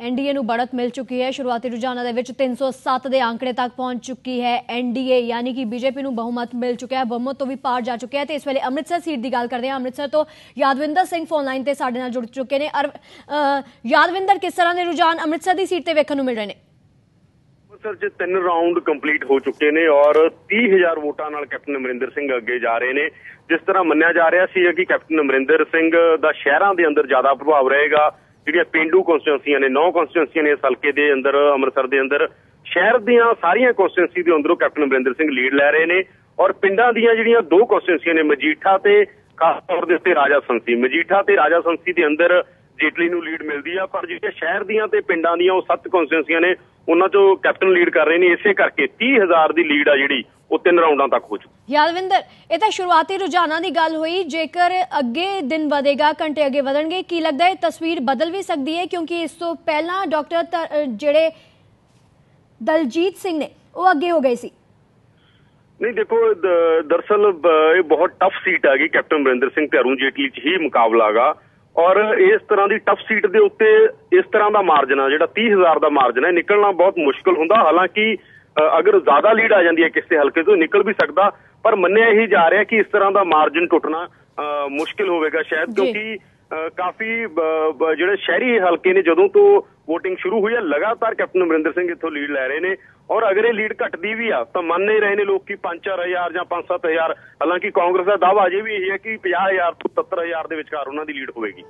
NDA ਨੂੰ ਬੜਤ ਮਿਲ ਚੁੱਕੀ ਹੈ। ਸ਼ੁਰੂਆਤੀ ਰੁਝਾਨਾਂ ਦੇ ਵਿੱਚ 307 ਦੇ ਆંકੜੇ ਤੱਕ ਪਹੁੰਚ ਚੁੱਕੀ ਹੈ ਐਨਡੀਏ ਯਾਨੀ ਕਿ ਬੀਜੇਪੀ ਨੂੰ ਬਹੁਮਤ ਮਿਲ ਚੁੱਕਿਆ ਹੈ। ਬਹੁਮਤ ਤੋਂ ਵੀ ਪਾਰ ਜਾ ਚੁੱਕਿਆ ਹੈ ਤੇ ਇਸ ਵੇਲੇ ਅੰਮ੍ਰਿਤਸਰ ਸੀਟ ਦੀ ਗੱਲ ਕਰਦੇ ਹਾਂ। ਅੰਮ੍ਰਿਤਸਰ ਤੋਂ ਯਾਦਵਿੰਦਰ ਸਿੰਘ ਫੋਨ ਲਾਈਨ ਤੇ ਸਾਡੇ ਨਾਲ ਜੁੜ ਚੁੱਕੇ ਨੇ। ਯਾਦਵਿੰਦਰ, ਕਿਸ ਤਰ੍ਹਾਂ ਦੇ ਰੁਝਾਨ ਅੰਮ੍ਰਿਤਸਰ ਦੀ ਸੀਟ ਤੇ ਵੇਖਣ ਨੂੰ ਮਿਲ ਰਹੇ ਨੇ? ਅੰਮ੍ਰਿਤਸਰ 'ਚ ਤਿੰਨ ਰਾਉਂਡ ਕੰਪਲੀਟ ਹੋ ਚੁੱਕੇ ਨੇ ਔਰ 30000 ਵੋਟਾਂ ਨਾਲ ਕੈਪਟਨ ਅਮਰਿੰਦਰ ਸਿੰਘ ਅੱਗੇ ਜਾ ਰਹੇ ਨੇ। ਜਿਸ ਤਰ੍ਹਾਂ ਮੰਨਿਆ ਜਾ ਰਿਹਾ ਸੀ ਕਿ ਕੈਪਟਨ ਅਮਰਿੰਦਰ ਸਿੰਘ ਦਾ ਸ਼ਹਿਰਾਂ ਦੇ ਅੰਦਰ ਜ਼ਿਆਦਾ ਪ੍ਰਭਾਵ ਰਹੇਗਾ। ਜਿਹੜੀਆਂ ਪਿੰਡੂ ਕਨਸਟੀਟੂਐਂਸੀਆਂ ਨੇ, ਨੌ ਕਨਸਟੀਟੂਐਂਸੀਆਂ ਨੇ ਇਸ ਹਲਕੇ ਦੇ ਅੰਦਰ, ਅੰਮ੍ਰਿਤਸਰ ਦੇ ਅੰਦਰ, ਸ਼ਹਿਰ ਦੀਆਂ ਸਾਰੀਆਂ ਕਨਸਟੀਟੂਐਂਸੀ ਦੇ ਅੰਦਰੋਂ ਕੈਪਟਨ ਅਮਰਿੰਦਰ ਸਿੰਘ ਲੀਡ ਲੈ ਰਹੇ ਨੇ ਔਰ ਪਿੰਡਾਂ ਦੀਆਂ ਜਿਹੜੀਆਂ ਦੋ ਕਨਸਟੀਟੂਐਂਸੀਆਂ ਨੇ, ਮਜੀਠਾ ਤੇ ਖਾਸ ਤੌਰ ਦੇ ਉੱਤੇ ਰਾਜਾ ਸੰਸੀ। ਮਜੀਠਾ ਤੇ ਰਾਜਾ ਸੰਸੀ ਦੇ ਅੰਦਰ ਜੇਟਲੀ ਨੂੰ ਲੀਡ ਮਿਲਦੀ ਆ, ਪਰ ਜਿਹੜੀਆਂ ਸ਼ਹਿਰ ਦੀਆਂ ਤੇ ਪਿੰਡਾਂ ਦੀਆਂ ਉਹ ਸੱਤ ਕਨਸਟੀਟੂਐਂਸੀਆਂ ਨੇ, ਉਹਨਾਂ ਚੋਂ ਕੈਪਟਨ ਲੀਡ ਕਰ ਰਹੇ ਨੇ। ਇਸੇ ਕਰਕੇ 30000 ਦੀ ਲੀਡ ਆ ਜਿਹੜੀ ਉਹ ਤਿੰਨ ਰਾਉਂਡਾਂ ਤੱਕ ਹੋ ਚੁੱਕੀ। ਯਾਦਵਿੰਦਰ ਇਹ ਤਾਂ ਸ਼ੁਰੂਆਤੀ ਰੁਝਾਨਾਂ ਦੀ ਗੱਲ ਹੋਈ ਜੇਕਰ ਅੱਗੇ ਦਿਨ ਵਧੇਗਾ ਘੰਟੇ ਅੱਗੇ ਵਧਣਗੇ ਕੀ ਲੱਗਦਾ ਹੈ ਤਸਵੀਰ ਬਦਲ ਵੀ ਸਕਦੀ ਹੈ? ਕਿਉਂਕਿ ਇਸ ਤੋਂ ਪਹਿਲਾਂ ਡਾਕਟਰ ਜਿਹੜੇ ਦਲਜੀਤ ਸਿੰਘ ਨੇ ਉਹ ਅੱਗੇ ਹੋ ਗਏ ਸੀ। ਨਹੀਂ ਦੇਖੋ ਦ- ਦਰਅਸਲ ਬ- ਇਹ ਬਹੁਤ ਟਫ ਸੀਟ ਹੈਗੀ ਕੈਪਟਨ ਅਮਰਿੰਦਰ ਸਿੰਘ ਤੇ ਅਰੁਣ ਜੇਟਲੀ 'ਚ ਹੀ ਮੁਕਾਬਲਾਗਾ ਔਰ ਇਸ ਤਰ੍ਹਾਂ ਦੀ ਟਫ ਸੀਟ ਦੇ ਉੱਤੇ ਇਸ ਤਰ੍ਹਾਂ ਦਾ ਮਾਰਜਨ ਆ ਜਿਹੜਾ 30000 ਦਾ ਮਾਰਜਨ ਹੈ ਨਿਕਲਣਾ ਬਹੁਤ ਮੁਸ਼ਕਲ ਹੁੰਦਾ। ਹਾਲਾਂਕਿ ਅਗਰ ਜ਼ਿਆਦਾ ਲੀਡ ਆ ਜਾਂਦੀ ਹੈ ਕਿਸੇ ਹਲਕੇ ਤੋਂ ਨਿਕਲ ਵੀ ਸਕਦਾ ਪਰ ਮੰਨਿਆ ਇਹੀ ਜਾ ਰਿਹਾ ਕਿ ਇਸ ਤਰ੍ਹਾਂ ਦਾ ਮਾਰਜਨ ਟੁੱਟਣਾ ਮੁਸ਼ਕਲ ਹੋਵੇਗਾ ਸ਼ਾਇਦ। ਕਿਉਂਕਿ ਕਾਫੀ ਜਿਹੜੇ ਸ਼ਹਿਰੀ ਹਲਕੇ ਨੇ ਜਦੋਂ ਤੋਂ VOTING ਸ਼ੁਰੂ ਹੋਈ ਹੈ ਲਗਾਤਾਰ ਕੈਪਟਨ ਅਮਰਿੰਦਰ ਸਿੰਘ ਇੱਥੋਂ ਲੀਡ ਲੈ ਰਹੇ ਨੇ ਔਰ ਅਗਰ ਇਹ ਲੀਡ ਘਟਦੀ ਵੀ ਆ ਤਾਂ ਮੰਨ ਨਹੀਂ ਰਹੇ ਨੇ ਲੋਕ ਕਿ 5-4000 ਜਾਂ 5-7000 ਹਾਲਾਂਕਿ ਕਾਂਗਰਸ ਦਾ ਦਾਅਵਾ ਅਜੇ ਵੀ ਇਹ ਹੈ ਕਿ 50000 ਤੋਂ 70000 ਦੇ ਵਿਚਕਾਰ ਉਹਨਾਂ ਦੀ ਲੀਡ ਹੋਵੇਗੀ